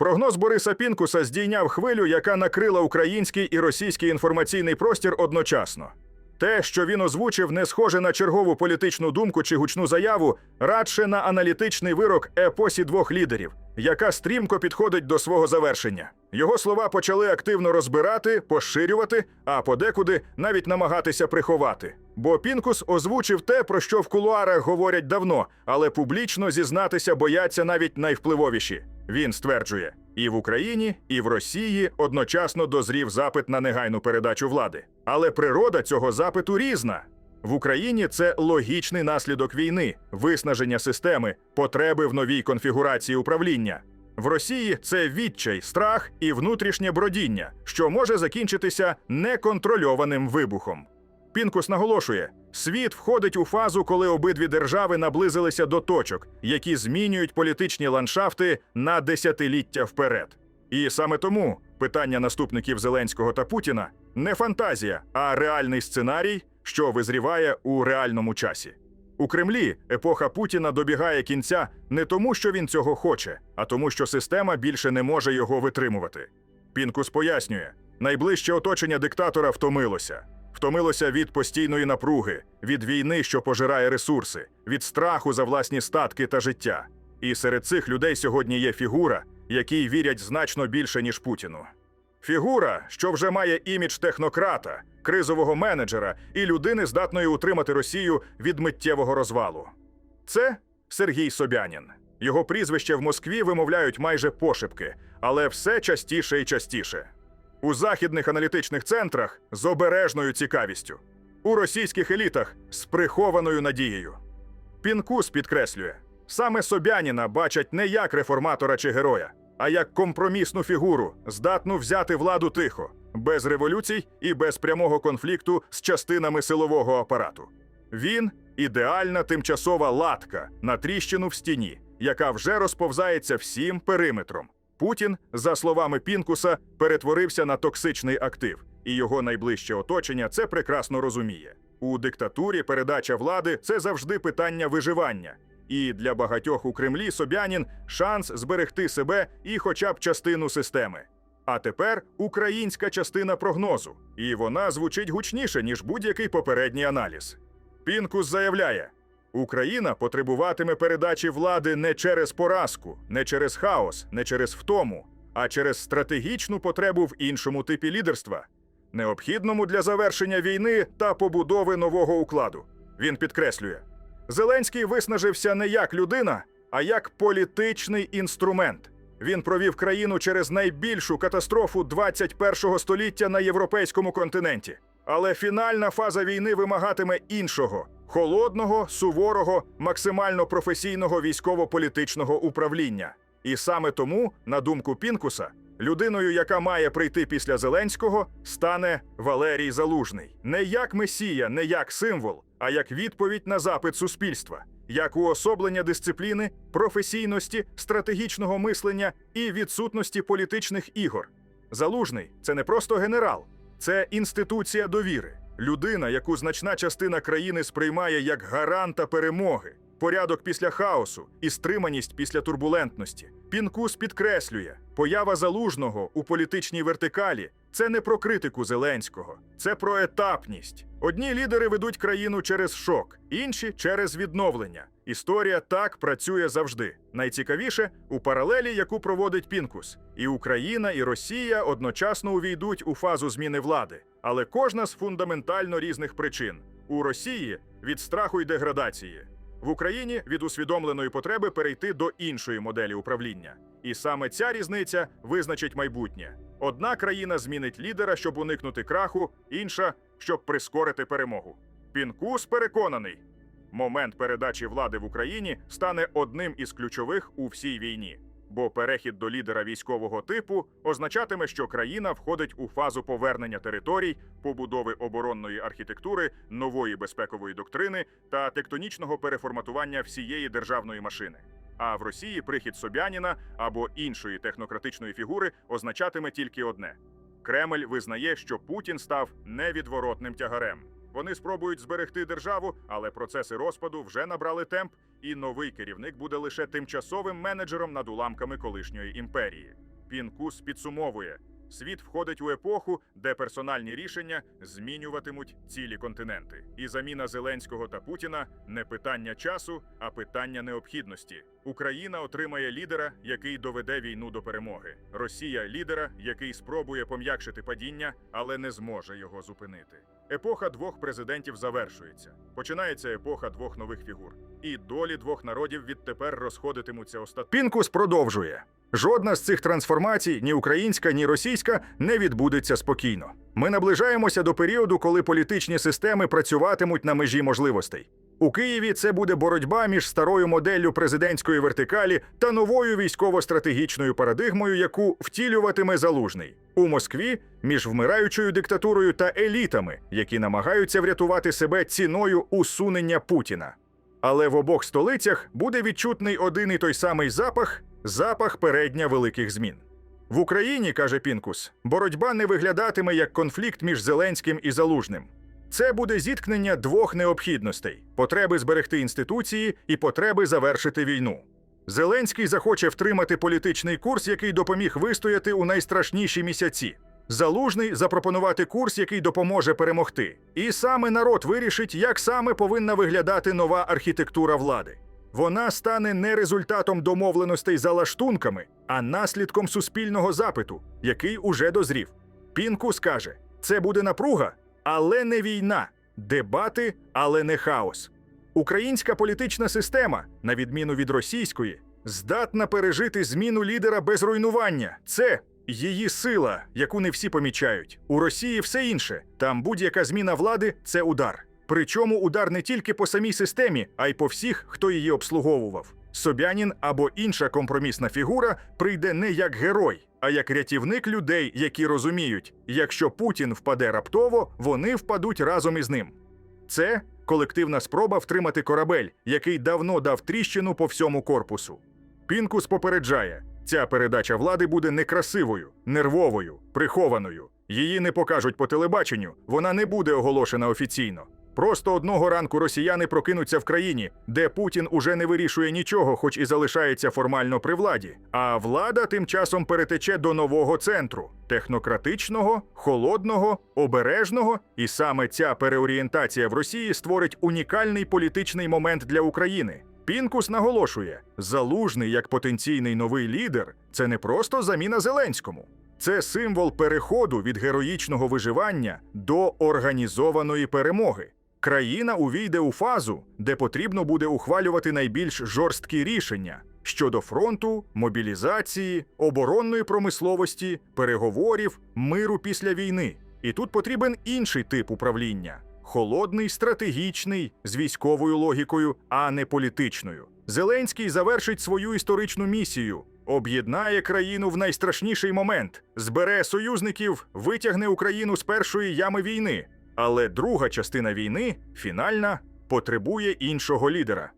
Прогноз Бориса Пінкуса здійняв хвилю, яка накрила український і російський інформаційний простір одночасно. Те, що він озвучив, не схоже на чергову політичну думку чи гучну заяву, радше на аналітичний вирок епосі двох лідерів, яка стрімко підходить до свого завершення. Його слова почали активно розбирати, поширювати, а подекуди навіть намагатися приховати. Бо Пінкус озвучив те, про що в кулуарах говорять давно, але публічно зізнатися бояться навіть найвпливовіші. Він стверджує, і в Україні, і в Росії одночасно дозрів запит на негайну передачу влади. Але природа цього запиту різна. В Україні це логічний наслідок війни, виснаження системи, потреби в новій конфігурації управління. В Росії це відчай, страх і внутрішнє бродіння, що може закінчитися неконтрольованим вибухом. Пінкус наголошує: світ входить у фазу, коли обидві держави наблизилися до точок, які змінюють політичні ландшафти на десятиліття вперед. І саме тому питання наступників Зеленського та Путіна не фантазія, а реальний сценарій, що визріває у реальному часі. У Кремлі епоха Путіна добігає кінця не тому, що він цього хоче, а тому, що система більше не може його витримувати. Пінкус пояснює: найближче оточення диктатора втомилося. Втомилося від постійної напруги, від війни, що пожирає ресурси, від страху за власні статки та життя. І серед цих людей сьогодні є фігура, якій вірять значно більше, ніж Путіну. Фігура, що вже має імідж технократа, кризового менеджера і людини, здатної утримати Росію від миттєвого розвалу. Це Сергій Собянін. Його прізвище в Москві вимовляють майже пошепки, але все частіше і частіше. У західних аналітичних центрах з обережною цікавістю, у російських елітах з прихованою надією. Пінкус підкреслює: саме Собяніна бачать не як реформатора чи героя, а як компромісну фігуру, здатну взяти владу тихо, без революцій і без прямого конфлікту з частинами силового апарату. Він ідеальна тимчасова латка на тріщину в стіні, яка вже розповзається всім периметром. Путін, за словами Пінкуса, перетворився на токсичний актив, і його найближче оточення це прекрасно розуміє. У диктатурі передача влади це завжди питання виживання. І для багатьох у Кремлі Собянін шанс зберегти себе і хоча б частину системи. А тепер українська частина прогнозу, і вона звучить гучніше, ніж будь-який попередній аналіз. Пінкус заявляє: Україна потребуватиме передачі влади не через поразку, не через хаос, не через втому, а через стратегічну потребу в іншому типі лідерства, необхідному для завершення війни та побудови нового укладу. Він підкреслює: Зеленський виснажився не як людина, а як політичний інструмент. Він провів країну через найбільшу катастрофу 21-го століття на європейському континенті. Але фінальна фаза війни вимагатиме іншого холодного, суворого, максимально професійного військово-політичного управління. І саме тому, на думку Пінкуса, людиною, яка має прийти після Зеленського, стане Валерій Залужний не як месія, не як символ, а як відповідь на запит суспільства, як уособлення дисципліни, професійності, стратегічного мислення і відсутності політичних ігор. Залужний це не просто генерал, це інституція довіри, людина, яку значна частина країни сприймає як гаранта перемоги, порядок після хаосу і стриманість після турбулентності. Пінкус підкреслює, поява залужного у політичній вертикалі це не про критику Зеленського, це про етапність. Одні лідери ведуть країну через шок, інші через відновлення. Історія так працює завжди. Найцікавіше у паралелі, яку проводить Пінкус. І Україна, і Росія одночасно увійдуть у фазу зміни влади, але кожна з фундаментально різних причин. У Росії від страху й деградації, в Україні від усвідомленої потреби перейти до іншої моделі управління. І саме ця різниця визначить майбутнє. Одна країна змінить лідера, щоб уникнути краху, інша щоб прискорити перемогу. Пінкус переконаний, момент передачі влади в Україні стане одним із ключових у всій війні. Бо перехід до лідера військового типу означатиме, що країна входить у фазу повернення територій, побудови оборонної архітектури, нової безпекової доктрини та тектонічного переформатування всієї державної машини. А в Росії прихід Собяніна або іншої технократичної фігури означатиме тільки одне: Кремль визнає, що Путін став невідворотним тягарем. Вони спробують зберегти державу, але процеси розпаду вже набрали темп, і новий керівник буде лише тимчасовим менеджером над уламками колишньої імперії. Пінкус підсумовує: світ входить у епоху, де персональні рішення змінюватимуть цілі континенти. І заміна Зеленського та Путіна не питання часу, а питання необхідності. Україна отримає лідера, який доведе війну до перемоги. Росія лідера, який спробує пом'якшити падіння, але не зможе його зупинити. Епоха двох президентів завершується. Починається епоха двох нових фігур. І долі двох народів відтепер розходитимуться остаточно. Пінкус продовжує. Жодна з цих трансформацій, ні українська, ні російська, не відбудеться спокійно. Ми наближаємося до періоду, коли політичні системи працюватимуть на межі можливостей. У Києві це буде боротьба між старою моделлю президентської вертикалі та новою військово-стратегічною парадигмою, яку втілюватиме залужний. У Москві між вмираючою диктатурою та елітами, які намагаються врятувати себе ціною усунення Путіна. Але в обох столицях буде відчутний один і той самий запах запах передня великих змін. В Україні, каже Пінкус, боротьба не виглядатиме як конфлікт між Зеленським і Залужним. Це буде зіткнення двох необхідностей: потреби зберегти інституції і потреби завершити війну. Зеленський захоче втримати політичний курс, який допоміг вистояти у найстрашніші місяці. Залужний запропонувати курс, який допоможе перемогти. І саме народ вирішить, як саме повинна виглядати нова архітектура влади. Вона стане не результатом домовленостей за лаштунками, а наслідком суспільного запиту, який уже дозрів. Пінку скаже: це буде напруга, але не війна, дебати, але не хаос. Українська політична система, на відміну від російської, здатна пережити зміну лідера без руйнування. Це її сила, яку не всі помічають. У Росії все інше. Там будь-яка зміна влади це удар. Причому удар не тільки по самій системі, а й по всіх, хто її обслуговував. Собянін або інша компромісна фігура прийде не як герой, а як рятівник людей, які розуміють, якщо Путін впаде раптово, вони впадуть разом із ним. Це колективна спроба втримати корабель, який давно дав тріщину по всьому корпусу. Пінкус попереджає: ця передача влади буде некрасивою, нервовою, прихованою. Її не покажуть по телебаченню, вона не буде оголошена офіційно. Просто одного ранку росіяни прокинуться в країні, де Путін уже не вирішує нічого, хоч і залишається формально при владі. А влада тим часом перетече до нового центру технократичного, холодного, обережного. І саме ця переорієнтація в Росії створить унікальний політичний момент для України. Пінкус наголошує: залужний як потенційний новий лідер це не просто заміна Зеленському. Це символ переходу від героїчного виживання до організованої перемоги. Країна увійде у фазу, де потрібно буде ухвалювати найбільш жорсткі рішення щодо фронту, мобілізації, оборонної промисловості, переговорів, миру після війни. І тут потрібен інший тип управління холодний, стратегічний, з військовою логікою, а не політичною. Зеленський завершить свою історичну місію, об'єднає країну в найстрашніший момент, збере союзників, витягне Україну з першої ями війни. Але друга частина війни, фінальна, потребує іншого лідера.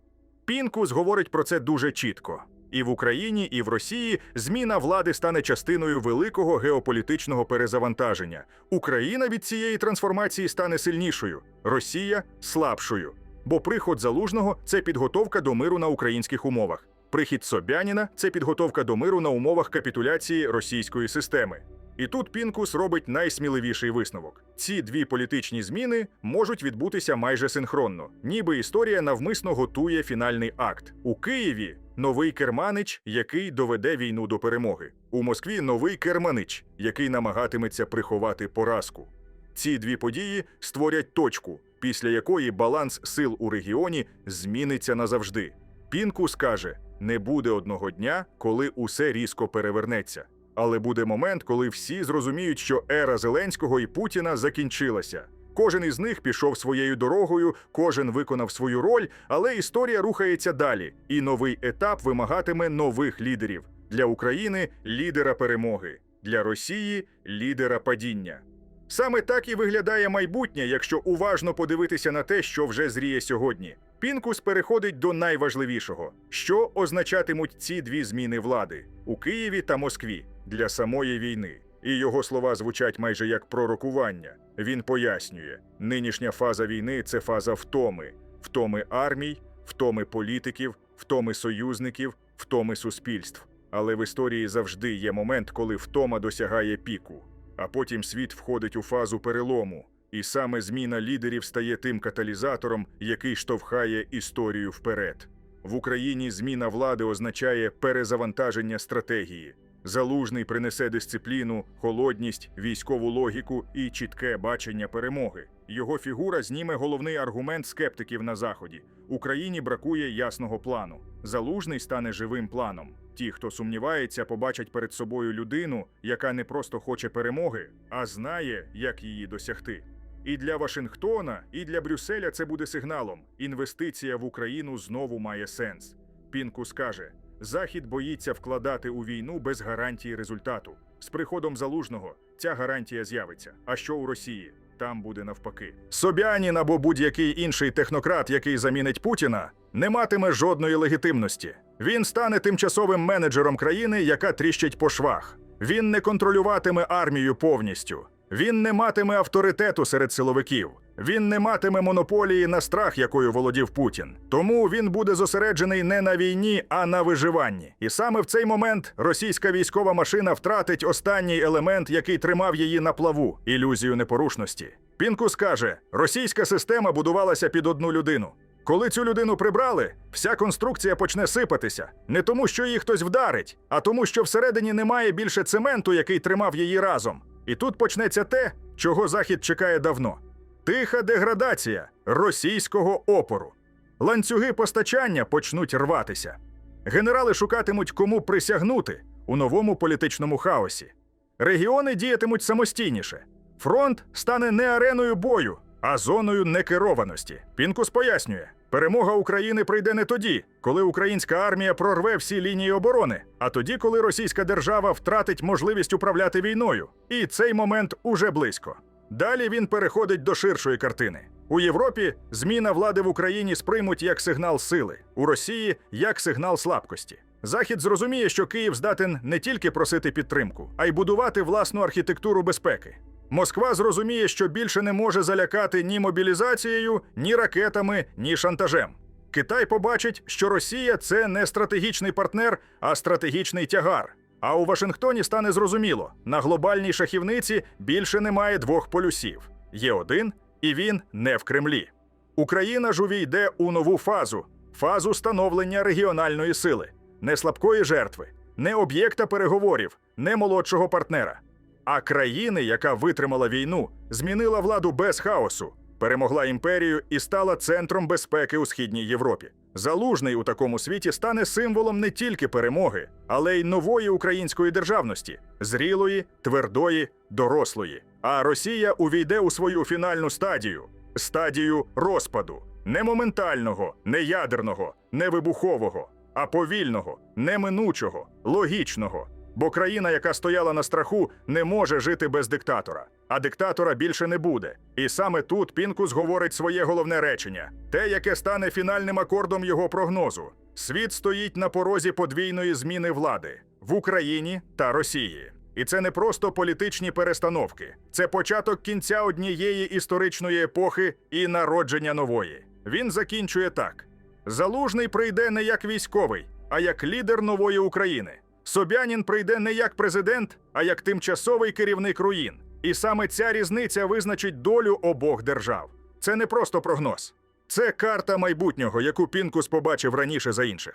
Пінкус говорить про це дуже чітко. І в Україні, і в Росії зміна влади стане частиною великого геополітичного перезавантаження. Україна від цієї трансформації стане сильнішою, Росія слабшою. Бо приход залужного це підготовка до миру на українських умовах. Прихід Собяніна це підготовка до миру на умовах капітуляції російської системи. І тут Пінкус робить найсміливіший висновок: ці дві політичні зміни можуть відбутися майже синхронно, ніби історія навмисно готує фінальний акт. У Києві новий керманич, який доведе війну до перемоги. У Москві новий керманич, який намагатиметься приховати поразку. Ці дві події створять точку, після якої баланс сил у регіоні зміниться назавжди. Пінкус каже: не буде одного дня, коли усе різко перевернеться. Але буде момент, коли всі зрозуміють, що ера Зеленського і Путіна закінчилася. Кожен із них пішов своєю дорогою, кожен виконав свою роль, але історія рухається далі, і новий етап вимагатиме нових лідерів для України лідера перемоги, для Росії лідера падіння. Саме так і виглядає майбутнє, якщо уважно подивитися на те, що вже зріє сьогодні. Пінкус переходить до найважливішого, що означатимуть ці дві зміни влади у Києві та Москві для самої війни. І його слова звучать майже як пророкування. Він пояснює: нинішня фаза війни це фаза втоми, втоми армій, втоми політиків, втоми союзників, втоми суспільств. Але в історії завжди є момент, коли втома досягає піку, а потім світ входить у фазу перелому, і саме зміна лідерів стає тим каталізатором, який штовхає історію вперед. В Україні зміна влади означає перезавантаження стратегії. Залужний принесе дисципліну, холодність, військову логіку і чітке бачення перемоги. Його фігура зніме головний аргумент скептиків на заході. Україні бракує ясного плану. Залужний стане живим планом. Ті, хто сумнівається, побачать перед собою людину, яка не просто хоче перемоги, а знає, як її досягти. І для Вашингтона, і для Брюсселя це буде сигналом. Інвестиція в Україну знову має сенс. Пінкус каже: Захід боїться вкладати у війну без гарантії результату. З приходом залужного ця гарантія з'явиться. А що у Росії? Там буде навпаки. Собянін або будь-який інший технократ, який замінить Путіна, не матиме жодної легітимності. Він стане тимчасовим менеджером країни, яка тріщить по швах. Він не контролюватиме армію повністю. Він не матиме авторитету серед силовиків. Він не матиме монополії на страх, якою володів Путін. Тому він буде зосереджений не на війні, а на виживанні. І саме в цей момент російська військова машина втратить останній елемент, який тримав її на плаву ілюзію непорушності. Пінкус каже: російська система будувалася під одну людину. Коли цю людину прибрали, вся конструкція почне сипатися не тому, що її хтось вдарить, а тому, що всередині немає більше цементу, який тримав її разом. І тут почнеться те, чого Захід чекає давно: тиха деградація російського опору. Ланцюги постачання почнуть рватися. Генерали шукатимуть, кому присягнути у новому політичному хаосі. Регіони діятимуть самостійніше. Фронт стане не ареною бою, а зоною некерованості. Пінкус пояснює: перемога України прийде не тоді, коли українська армія прорве всі лінії оборони, а тоді, коли російська держава втратить можливість управляти війною. І цей момент уже близько. Далі він переходить до ширшої картини. У Європі зміна влади в Україні сприймуть як сигнал сили, у Росії як сигнал слабкості. Захід зрозуміє, що Київ здатен не тільки просити підтримку, а й будувати власну архітектуру безпеки. Москва зрозуміє, що більше не може залякати ні мобілізацією, ні ракетами, ні шантажем. Китай побачить, що Росія це не стратегічний партнер, а стратегічний тягар. А у Вашингтоні стане зрозуміло: на глобальній шахівниці більше немає двох полюсів. Є один, і він не в Кремлі. Україна ж увійде у нову фазу фазу становлення регіональної сили, не слабкої жертви, не об'єкта переговорів, не молодшого партнера. А країни, яка витримала війну, змінила владу без хаосу, перемогла імперію і стала центром безпеки у східній Європі. Залужний у такому світі стане символом не тільки перемоги, але й нової української державності зрілої, твердої, дорослої. А Росія увійде у свою фінальну стадію стадію розпаду не моментального, не ядерного, не вибухового, а повільного, неминучого, логічного. Бо країна, яка стояла на страху, не може жити без диктатора, а диктатора більше не буде. І саме тут Пінкус говорить своє головне речення, те, яке стане фінальним акордом його прогнозу. Світ стоїть на порозі подвійної зміни влади в Україні та Росії. І це не просто політичні перестановки, це початок кінця однієї історичної епохи і народження нової. Він закінчує так: Залужний прийде не як військовий, а як лідер нової України. Собянін прийде не як президент, а як тимчасовий керівник руїн. І саме ця різниця визначить долю обох держав. Це не просто прогноз, це карта майбутнього, яку Пінкус побачив раніше за інших.